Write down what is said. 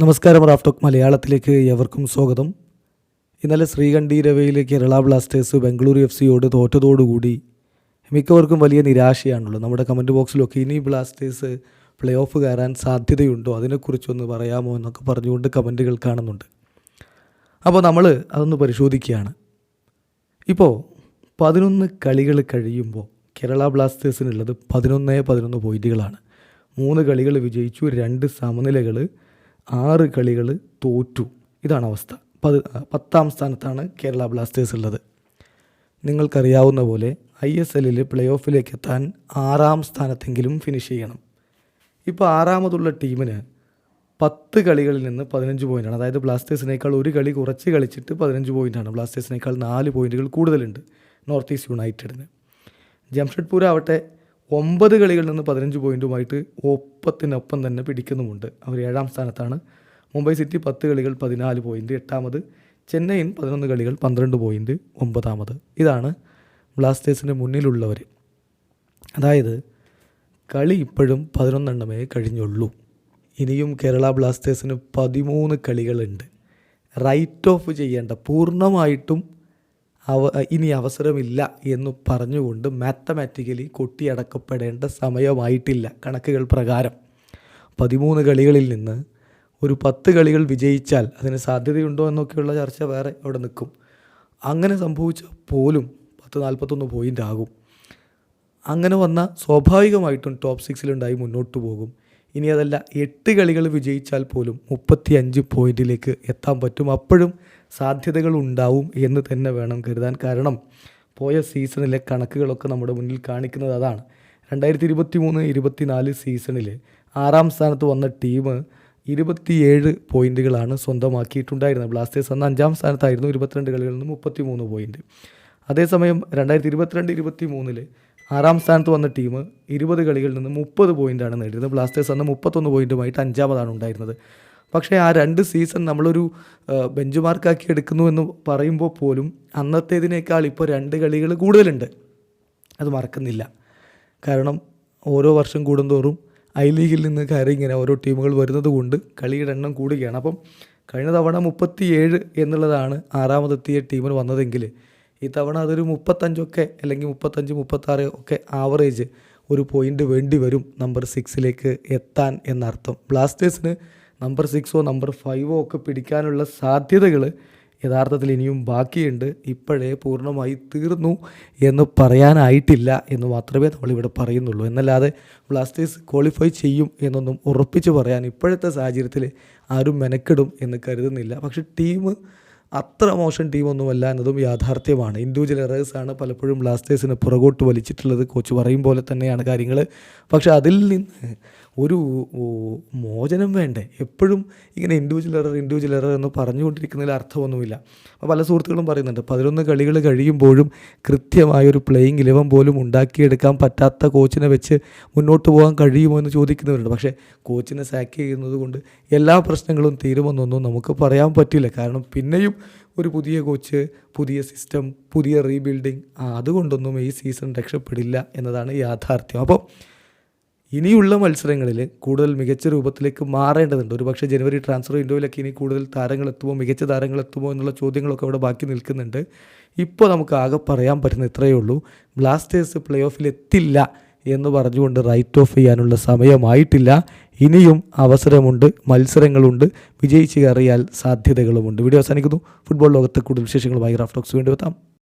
നമസ്കാരം റാഫ്റ്റോക്ക് മലയാളത്തിലേക്ക് എവർക്കും സ്വാഗതം. ഇന്നലെ ശ്രീകണ്ഠി രവയിലെ കേരള ബ്ലാസ്റ്റേഴ്സ് ബംഗളൂരു എഫ് സിയോട് തോറ്റതോടുകൂടി മിക്കവർക്കും വലിയ നിരാശയാണുള്ളത്. നമ്മുടെ കമന്റ് ബോക്സിലൊക്കെ ഇനി ബ്ലാസ്റ്റേഴ്സ് പ്ലേ ഓഫ് കയറാൻ സാധ്യതയുണ്ടോ? അതിനെക്കുറിച്ചൊന്ന് പറയാമോ എന്നൊക്കെ പറഞ്ഞുകൊണ്ട് കമന്റുകൾ കാണുന്നുണ്ട്. അപ്പോൾ നമ്മൾ അതൊന്ന് പരിശോധിക്കുകയാണ്. ഇപ്പോൾ പതിനൊന്ന് കളികൾ കഴിയുമ്പോൾ കേരള ബ്ലാസ്റ്റേഴ്സിനുള്ളത് പതിനൊന്ന് പതിനൊന്ന് പോയിന്റുകളാണ് മൂന്ന് കളികൾ വിജയിച്ചു രണ്ട് സമനിലകൾ ആറ് കളികൾ തോറ്റു. ഇതാണ് അവസ്ഥ. പത് പത്താം സ്ഥാനത്താണ് കേരള ബ്ലാസ്റ്റേഴ്സ് ഉള്ളത്. നിങ്ങൾക്കറിയാവുന്ന പോലെ ഐ എസ് എല്ലിൽ പ്ലേ ഓഫിലേക്ക് എത്താൻ ആറാം സ്ഥാനത്തെങ്കിലും ഫിനിഷ് ചെയ്യണം. ഇപ്പോൾ ആറാമതുള്ള ടീമിന് പത്ത് കളികളിൽ നിന്ന് പതിനഞ്ച് പോയിന്റാണ് അതായത് ബ്ലാസ്റ്റേഴ്സിനേക്കാൾ ഒരു കളി കുറച്ച് കളിച്ചിട്ട് പതിനഞ്ച് പോയിന്റാണ് ബ്ലാസ്റ്റേഴ്സിനേക്കാൾ നാല് പോയിന്റുകൾ കൂടുതലുണ്ട് നോർത്ത് ഈസ്റ്റ് യുണൈറ്റഡിന്. ജംഷഡ്പൂർ ആവട്ടെ ഒമ്പത് കളികളിൽ നിന്ന് പതിനഞ്ച് പോയിന്റുമായിട്ട് ഒപ്പത്തിനൊപ്പം തന്നെ പിടിക്കുന്നുമുണ്ട്. അവർ ഏഴാം സ്ഥാനത്താണ്. മുംബൈ സിറ്റി പത്ത് കളികൾ പതിനാല് പോയിന്റ് എട്ടാമത് ചെന്നൈയിൻ പതിനൊന്ന് കളികൾ പന്ത്രണ്ട് പോയിന്റ് ഒമ്പതാമത്. ഇതാണ് ബ്ലാസ്റ്റേഴ്സിന്റെ മുന്നിലുള്ളവർ അതായത് കളി ഇപ്പോഴും പതിനൊന്നെണ്ണമേ കഴിഞ്ഞുള്ളൂ. ഇനിയും കേരള ബ്ലാസ്റ്റേഴ്സിന് പതിമൂന്ന് കളികളുണ്ട്. റൈറ്റ് ഓഫ് ചെയ്യേണ്ട പൂർണമായിട്ടും അവ ഇനി അവസരമില്ല എന്ന് പറഞ്ഞുകൊണ്ട് മാത്തമാറ്റിക്കലി കൊട്ടിയടക്കപ്പെടേണ്ട സമയമായിട്ടില്ല കണക്കുകൾ പ്രകാരം. പതിമൂന്ന് കളികളിൽ നിന്ന് ഒരു പത്ത് കളികൾ വിജയിച്ചാൽ അതിന് സാധ്യതയുണ്ടോ എന്നൊക്കെയുള്ള ചർച്ച വേറെ അവിടെ നിൽക്കും. അങ്ങനെ സംഭവിച്ചാൽ പോലും പത്ത് നാൽപ്പത്തൊന്ന് പോയിന്റ് ആകും. അങ്ങനെ വന്ന സ്വാഭാവികമായിട്ടും ടോപ്പ് സിക്സിലുണ്ടായി മുന്നോട്ട് പോകും. ഇനി അതല്ല എട്ട് കളികൾ വിജയിച്ചാൽ പോലും മുപ്പത്തി അഞ്ച് പോയിന്റിലേക്ക് എത്താൻ പറ്റും. അപ്പോഴും സാധ്യതകൾ ഉണ്ടാവും എന്ന് തന്നെ വേണം കരുതാൻ. കാരണം പോയ സീസണിലെ കണക്കുകളൊക്കെ നമ്മുടെ മുന്നിൽ കാണിക്കുന്നത് അതാണ്. രണ്ടായിരത്തി ഇരുപത്തി മൂന്ന് ഇരുപത്തിനാല് സീസണിൽ ആറാം സ്ഥാനത്ത് വന്ന ടീം ഇരുപത്തിയേഴ് പോയിന്റുകളാണ് സ്വന്തമാക്കിയിട്ടുണ്ടായിരുന്നത്. ബ്ലാസ്റ്റേഴ്സ് അന്ന് അഞ്ചാം സ്ഥാനത്തായിരുന്നു ഇരുപത്തിരണ്ട് കളികളിൽ നിന്ന് മുപ്പത്തി മൂന്ന് പോയിന്റ്. അതേസമയം രണ്ടായിരത്തി ഇരുപത്തിരണ്ട് ഇരുപത്തി മൂന്നിൽ ആറാം സ്ഥാനത്ത് വന്ന ടീം ഇരുപത് കളികളിൽ നിന്ന് മുപ്പത് പോയിന്റാണ് നേടിയത് ബ്ലാസ്റ്റേഴ്സ് അന്ന് മുപ്പത്തൊന്ന് പോയിന്റുമായിട്ട് അഞ്ചാമതാണ് ഉണ്ടായിരുന്നത്. പക്ഷേ ആ രണ്ട് സീസൺ നമ്മളൊരു ബെഞ്ച് മാർക്കാക്കി എടുക്കുന്നു എന്ന് പറയുമ്പോൾ പോലും അന്നത്തേതിനേക്കാൾ ഇപ്പോൾ രണ്ട് കളികൾ കൂടുതലുണ്ട്. അത് മറക്കുന്നില്ല. കാരണം ഓരോ വർഷം കൂടുന്തോറും ഐ ലീഗിൽ നിന്ന് കയറി ഇങ്ങനെ ഓരോ ടീമുകൾ വരുന്നത് കൊണ്ട് കളിയുടെ എണ്ണം കൂടുകയാണ്. അപ്പം കഴിഞ്ഞ തവണ മുപ്പത്തിയേഴ് എന്നുള്ളതാണ് ആറാമതെത്തിയ ടീമിന് വന്നതെങ്കിൽ ഈ തവണ അതൊരു മുപ്പത്തഞ്ചൊക്കെ അല്ലെങ്കിൽ മുപ്പത്തഞ്ച് മുപ്പത്താറ് ഒക്കെ ആവറേജ് ഒരു പോയിന്റ് വേണ്ടി വരും നമ്പർ സിക്സിലേക്ക് എത്താൻ എന്നർത്ഥം. ബ്ലാസ്റ്റേഴ്സിന് നമ്പർ സിക്സോ നമ്പർ ഫൈവോ ഒക്കെ പിടിക്കാനുള്ള സാധ്യതകൾ യഥാർത്ഥത്തിൽ ഇനിയും ബാക്കിയുണ്ട്. ഇപ്പോഴേ പൂർണമായി തീർന്നു എന്ന് പറയാനായിട്ടില്ല എന്ന് മാത്രമേ നമ്മളിവിടെ പറയുന്നുള്ളൂ. എന്നല്ലാതെ ബ്ലാസ്റ്റേഴ്സ് ക്വാളിഫൈ ചെയ്യും എന്നൊന്നും ഉറപ്പിച്ച് പറയാൻ ഇപ്പോഴത്തെ സാഹചര്യത്തിൽ ആരും മെനക്കെടും എന്ന് കരുതുന്നില്ല. പക്ഷേ ടീം അത്ര മോശം ടീമൊന്നുമല്ല എന്നതും യാഥാർത്ഥ്യമാണ്. ഇൻഡിവിജ്വൽ എറേഴ്സാണ് പലപ്പോഴും ബ്ലാസ്റ്റേഴ്സിനെ പുറകോട്ട് വലിച്ചിട്ടുള്ളത്. കോച്ച് പറയും പോലെ തന്നെയാണ് കാര്യങ്ങൾ പക്ഷേ അതിൽ നിന്ന് ഒരു മോചനം വേണ്ടേ? എപ്പോഴും ഇങ്ങനെ ഇൻഡിവിജ്വൽ എറർ ഇൻഡിവിജ്വൽ എറർ എന്ന് പറഞ്ഞുകൊണ്ടിരിക്കുന്നതിൽ അർത്ഥമൊന്നുമില്ല. അപ്പോൾ പല സുഹൃത്തുക്കളും പറയുന്നുണ്ട് പതിനൊന്ന് കളികൾ കഴിയുമ്പോഴും കൃത്യമായൊരു പ്ലേയിങ് ഇലവൻ പോലും ഉണ്ടാക്കിയെടുക്കാൻ പറ്റാത്ത കോച്ചിനെ വെച്ച് മുന്നോട്ട് പോകാൻ കഴിയുമോ എന്ന് ചോദിക്കുന്നവരുണ്ട്. പക്ഷേ കോച്ചിനെ സാക്ക് ചെയ്യുന്നത് കൊണ്ട് എല്ലാ പ്രശ്നങ്ങളും തീരുമെന്നൊന്നും നമുക്ക് പറയാൻ പറ്റില്ല. കാരണം പിന്നെയും ഒരു പുതിയ കോച്ച് പുതിയ സിസ്റ്റം പുതിയ റീബിൽഡിങ് അതുകൊണ്ടൊന്നും ഈ സീസൺ രക്ഷപ്പെടില്ല എന്നതാണ് യാഥാർത്ഥ്യം. അപ്പോൾ ഇനിയുള്ള മത്സരങ്ങളിൽ കൂടുതൽ മികച്ച രൂപത്തിലേക്ക് മാറേണ്ടതുണ്ട്. ഒരു പക്ഷേ ജനുവരി ട്രാൻസ്ഫർ വിൻഡോയിലൊക്കെ ഇനി കൂടുതൽ താരങ്ങൾ എത്തുമോ മികച്ച താരങ്ങൾ എത്തുമോ എന്നുള്ള ചോദ്യങ്ങളൊക്കെ അവിടെ ബാക്കി നിൽക്കുന്നുണ്ട്. ഇപ്പോൾ നമുക്ക് ആകെ പറയാൻ പറ്റുന്ന ഇത്രയേ ഉള്ളൂ. ബ്ലാസ്റ്റേഴ്സ് പ്ലേ ഓഫിൽ എത്തില്ല എന്ന് പറഞ്ഞുകൊണ്ട് റൈറ്റ് ഓഫ് ചെയ്യാനുള്ള സമയമായിട്ടില്ല. ഇനിയും അവസരമുണ്ട് മത്സരങ്ങളുണ്ട്. വിജയിച്ച് കയറിയാൽ സാധ്യതകളുമുണ്ട്. വീഡിയോ അവസാനിക്കുന്നു. ഫുട്ബോൾ ലോകത്തെ കൂടുതൽ വിശേഷങ്ങളുമായി ടോക്സ് വീണ്ടും എത്താം.